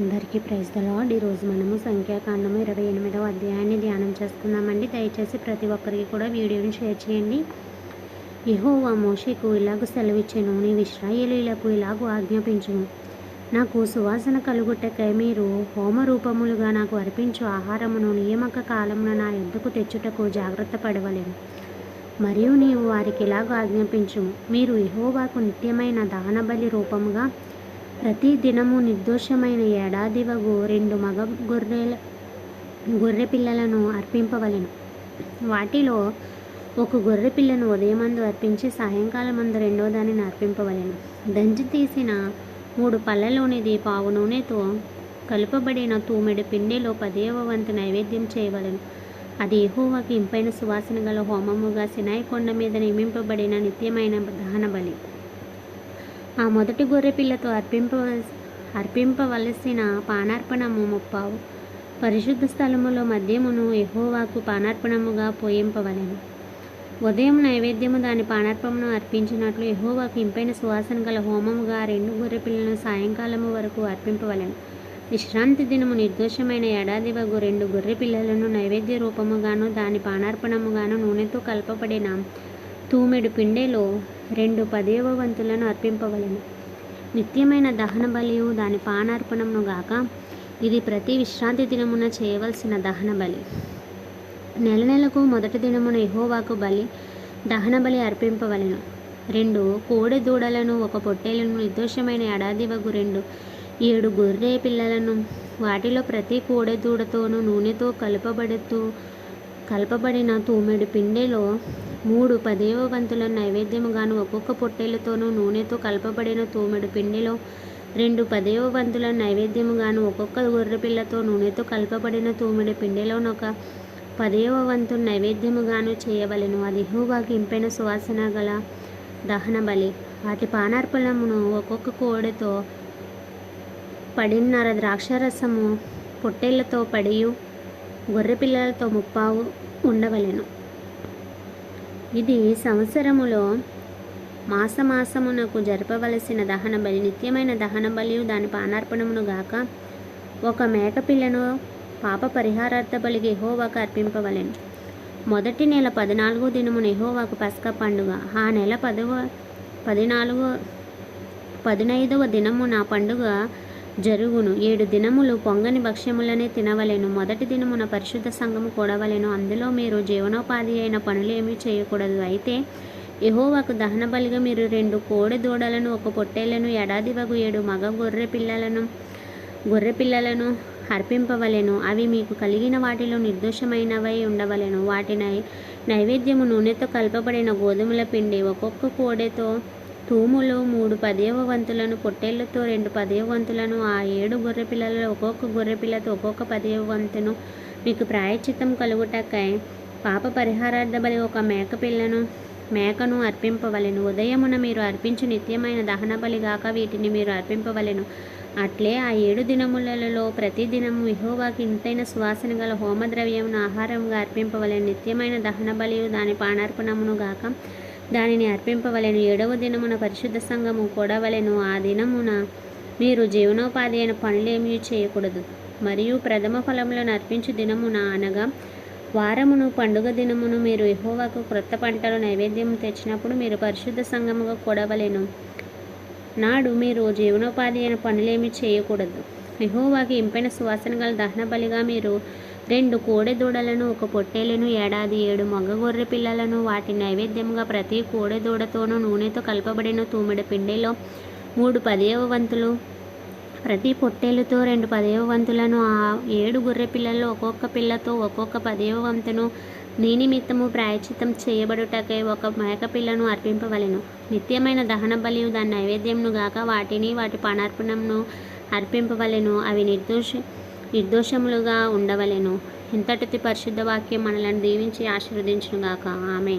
అందరికీ praise the ఈరోజు మనము సంఖ్యాకాండము ఇరవై ఎనిమిదవ అధ్యాయాన్ని ధ్యానం చేసుకుందామండి దయచేసి ప్రతి ఒక్కరికి కూడా వీడియోని షేర్ చేయండి. యెహోవా మోషికు ఇలాగ సెలవిచ్చాను నీ ఇస్రాయేలీలకు ఇలాగ ఆజ్ఞాపించును నాకు సువాసన కలుగుటకై మీరు హోమ రూపములుగా నాకు అర్పించు ఆహారమును నియామక కాలమున నా ఎద్దుకు తెచ్చుటకు జాగ్రత్త పడవలేను. మరియు నీవు వారికి ఇలాగ ఆజ్ఞాపించుము. మీరు ఇహోవాకు నిత్యమైన దహనబలి రూపముగా ప్రతి దినము నిర్దోషమైన ఏడాదివగు రెండు మగ గొర్రెల గొర్రె పిల్లలను అర్పింపవలెను. వాటిలో ఒక గొర్రె పిల్లను ఉదయమందు అర్పించి సాయంకాలం సాయంకాలమందు రెండో దానిని అర్పింపవలెను. దంచి తీసిన మూడు పళ్ళలోనిది పావు నూనెతో కలుపబడిన తూమెడు పిండిలో పదేవ వంతు నైవేద్యం చేయవలెను. అది ఎహోవాకి ఇంపైన సువాసన గల హోమముగా సినాయి కొండ మీద నియమింపబడిన నిత్యమైన దహన బలి ఆ మొదటి గొర్రె పిల్లతో అర్పింపవలసి అర్పింపవలసిన పానార్పణము ముప్పావు. పరిశుద్ధ స్థలములో మద్యమును ఎహోవాకు పానార్పణముగా పోయింపవలెను. ఉదయం నైవేద్యము దాని పానార్పమును అర్పించినట్లు ఎహోవాకు ఇంపైన సువాసన గల హోమముగా రెండు గొర్రె పిల్లలను సాయంకాలము వరకు అర్పింపవలెను. విశ్రాంతి దినము నిర్దోషమైన ఏడాది వగు రెండు గొర్రె పిల్లలను నైవేద్య రూపముగాను దాని పానార్పణముగాను నూనెతో కలపబడిన. తూమెడు పిండెలో రెండు పదేవ వంతులను అర్పింపవలెను. నిత్యమైన దహన బలియు దాని పానార్పణమును గాక ఇది ప్రతి విశ్రాంతి దినమున చేయవలసిన దహన బలి నెల నెలకు మొదటి దినమున ఎహోవాకు బలి దహన బలి అర్పింపవలెను. రెండు కోడె దూడలను ఒక పొట్టేలను నిర్దోషమైన ఎడాది వగు రెండు ఏడు గొర్రె పిల్లలను వాటిలో ప్రతి కోడె దూడతోనూ నూనెతో కలుపబడుతూ కలపబడిన తూమెడు పిండెలో మూడు పదేవ వంతుల నైవేద్యముగాను ఒక్కొక్క పొట్టేలతోనూ నూనెతో కలపబడిన తూమెడు పిండిలో రెండు పదేవ వంతుల నైవేద్యముగాను ఒక్కొక్క గొర్రెపిల్లతో నూనెతో కలపబడిన తూమెడు పిండిలోనొక పదేవ వంతు నైవేద్యముగాను చేయవలెను. అది హూవాకి ఇంపైన సువాసన గల దహన బలి. వాటి పానార్పణమును ఒక్కొక్క కోడెతో పడిన్నర ద్రాక్షరసము పొట్టేళ్ళతో పడియు గొర్రె పిల్లలతో ముప్పావు ఉండవలెను. ఇది సంవత్సరములో మాసమాసమునకు జరపవలసిన దహన బలి నిత్యమైన దహన బలియు దాని పానార్పణమును గాక ఒక మేకపిల్లను పాప పరిహారార్థ బలికి ఎహోవాకు అర్పింపవలెను. మొదటి నెల పద్నాలుగో దినమున ఎహోవాకు పసక పండుగ. ఆ నెల పదవ పదినాలుగో పదినైదవ దినమున పండుగ జరుగును. ఏడు దినములు పొంగని భక్ష్యములనే తినవలెను. మొదటి దినమున పరిశుద్ధ సంఘము కూడవలేను. అందులో మీరు జీవనోపాధి అయిన పనులేమీ చేయకూడదు. అయితే యెహోవాకు దహన బలిగా మీరు రెండు కోడి దూడలను ఒక పొట్టేలను ఏడాది వగు ఏడు మగ గొర్రె పిల్లలను గొర్రె పిల్లలను అర్పింపవలెను. అవి మీకు కలిగిన వాటిలో నిర్దోషమైనవై ఉండవలెను. వాటి నై నైవేద్యము నూనెతో కలపబడిన గోధుమల పిండి ఒక్కొక్క కోడెతో తూములు మూడు పదేవ వంతులను పొట్టేళ్ళతో రెండు పదేవ వంతులను ఆ ఏడు గొర్రె పిల్లలలో ఒక్కొక్క గొర్రె పిల్లతో ఒక్కొక్క పదేవ వంతును. మీకు ప్రాయచిత్తం కలుగుటకై పాప పరిహారార్థ బలి ఒక మేకపిల్లను మేకను అర్పింపవలెను. ఉదయమున మీరు అర్పించు నిత్యమైన దహన బలి గాక వీటిని మీరు అర్పింపవలెను. అట్లే ఆ ఏడు దినములలో ప్రతి దినము విహోవాకి ఇంతైన సువాసన గల హోమద్రవ్యమును ఆహారంగా అర్పింపవలెను. నిత్యమైన దహన బలి దాని పానార్పణమును గాక దానిని అర్పింపవలెను. ఏడవ దినమున పరిశుద్ధ సంఘము కూడవలెను. ఆ దినమున మీరు జీవనోపాధి అయిన పనులేమీ చేయకూడదు. మరియు ప్రథమ ఫలములను అర్పించు దినమున అనగా వారమును పండుగ దినమును మీరు ఎహోవాకు క్రొత్త పంటలు నైవేద్యం తెచ్చినప్పుడు మీరు పరిశుద్ధ సంఘముగా కూడవలేను. నాడు మీరు జీవనోపాధి అయిన పనులేమీ చేయకూడదు. ఎహోవాకి ఇంపైన సువాసన గల దహన బలిగా మీరు రెండు కోడెదూడలను ఒక పొట్టేలను ఏడాది ఏడు మగ గొర్రె పిల్లలను వాటి నైవేద్యంగా ప్రతి కోడెదూడతోనూ నూనెతో కలపబడిన తూమిడి పిండిలో మూడు పదేవ వంతులు ప్రతి పొట్టేలుతో రెండు పదేవ వంతులను ఆ ఏడు గొర్రె పిల్లల్లో ఒక్కొక్క పిల్లతో ఒక్కొక్క పదేవ వంతును నీ నిమిత్తము ప్రాయచితం చేయబడుటకై ఒక మేకపిల్లను అర్పింపవలను అర్పింపవలెను. నిత్యమైన దహన బలియు దాని నైవేద్యంను గాక వాటిని వాటి పనార్పణంను అర్పింపవలెను. అవి నిర్దోషి నిర్దోషములుగా ఉండవలెను. ఇంతటి పరిశుద్ధ వాక్యం మనలను దీవించి ఆశీర్వదించునుగాక. ఆమె